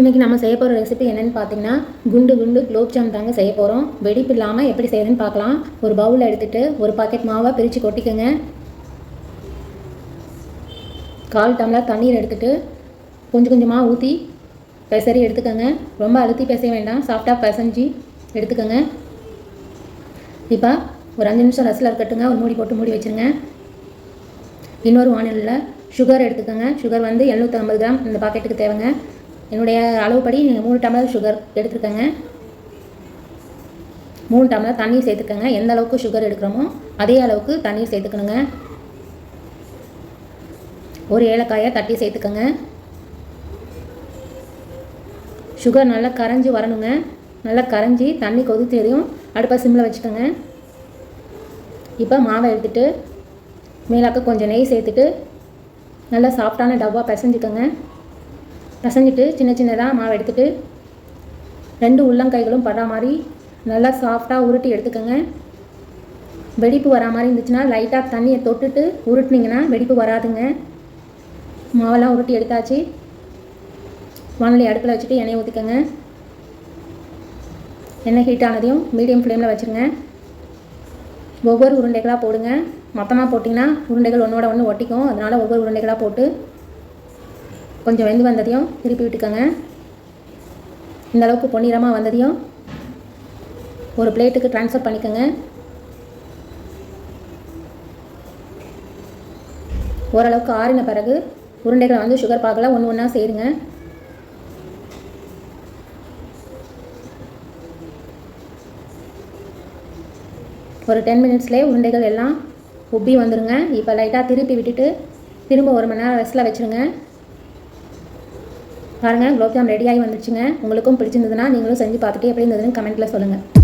இன்றைக்கி நம்ம செய்ய போகிற ரெசிபி என்னென்னு பார்த்தீங்கன்னா குண்டு குண்டு குலோப் ஜாம் தாங்க செய்ய போகிறோம் வெடிப்பு இல்லாமல் எப்படி செய்யறதுன்னு பார்க்கலாம் ஒரு பவுலில் எடுத்துகிட்டு ஒரு பாக்கெட் மாவை பிரித்து கொட்டிக்கோங்க. கால் டம்ளர் தண்ணீர் எடுத்துகிட்டு கொஞ்சம் கொஞ்சமாக ஊற்றி பெசரி எடுத்துக்கோங்க. ரொம்ப அழுத்தி பேச வேண்டாம். சாஃப்டாக பிசைஞ்சு எடுத்துக்கோங்க. இப்போ ஒரு அஞ்சு நிமிஷம் ரசில் இருக்கட்டுங்க ஒரு மூடி போட்டு மூடி வச்சுருங்க. இன்னொரு வானிலையில் சுகர் எடுத்துக்கோங்க. சுகர் வந்து எழுநூற்றம்பது கிராம் இந்த பாக்கெட்டுக்கு தேவைங்க. என்னுடைய அளவுப்படி நீங்கள் மூணு டம்ளர் சுகர் எடுத்துக்கோங்க மூணு டம்ளர் தண்ணீர் சேர்த்துக்கோங்க. எந்த அளவுக்கு சுகர் எடுக்கிறோமோ அதே அளவுக்கு தண்ணீர் சேர்த்துக்கணுங்க. ஒரு ஏலக்காயை தட்டி சேர்த்துக்கோங்க. சுகர் நல்லா கரைஞ்சி வரணுங்க. நல்லா கரைஞ்சி தண்ணி கொதித்ததையும் அடுப்பை சிம்மில் வச்சுக்கோங்க. இப்போ மாவை எடுத்துகிட்டு மேலாக்க கொஞ்சம் நெய் சேர்த்துட்டு நல்லா சாஃப்டான டவ்வா பிசைஞ்சுக்கோங்க. பிசைஞ்சிட்டு சின்ன சின்னதாக மாவு எடுத்துகிட்டு ரெண்டு உள்ளங்கைகளும் படுற மாதிரி நல்லா சாஃப்டாக உருட்டி எடுத்துக்கோங்க. வெடிப்பு வரா மாதிரி இருந்துச்சுன்னா லைட்டாக தண்ணியை தொட்டுட்டு உருட்டினீங்கன்னா வெடிப்பு வராதுங்க. மாவெல்லாம் உருட்டி எடுத்தாச்சு. வானொலி அடுப்பில் வச்சுட்டு எண்ணெய் ஊற்றிக்கோங்க எண்ணெய் ஹீட் ஆனதையும் மீடியம் ஃப்ளேமில் வச்சுருங்க. ஒவ்வொரு உருண்டைகளாக போடுங்க. மொத்தமாக போட்டிங்கன்னா உருண்டைகள் ஒன்றோட ஒன்று ஒட்டிக்கும். அதனால் ஒவ்வொரு உருண்டைகளாக போட்டு கொஞ்சம் வெந்து வந்ததையும் திருப்பி விட்டுக்கோங்க. இந்த அளவுக்கு பொன்னிறமாக வந்ததையும் ஒரு பிளேட்டுக்கு ட்ரான்ஸ்ஃபர் பண்ணிக்கோங்க. ஓரளவுக்கு ஆறின பிறகு உருண்டைகளை வந்து சுகர் பாகில் ஒன்று ஒன்றா செய்யுங்க ஒரு டென் மினிட்ஸ்லேயே உருண்டைகள் எல்லாம் உப்பி வந்துடுங்க இப்போ லைட்டாக திருப்பி விட்டுட்டு திரும்ப ஒரு மணி நேரம் ரெஸ்ட்டில் வச்சுருங்க. பாருங்கள் குலோப்ஜாம் ரெடியாகி வந்துச்சுங்க உங்களுக்கும் பிடிச்சிருந்ததுன்னா நீங்களும் செஞ்சு பார்த்துட்டு எப்படி இருந்ததுன்னு கமெண்ட்டில் சொல்லுங்கள்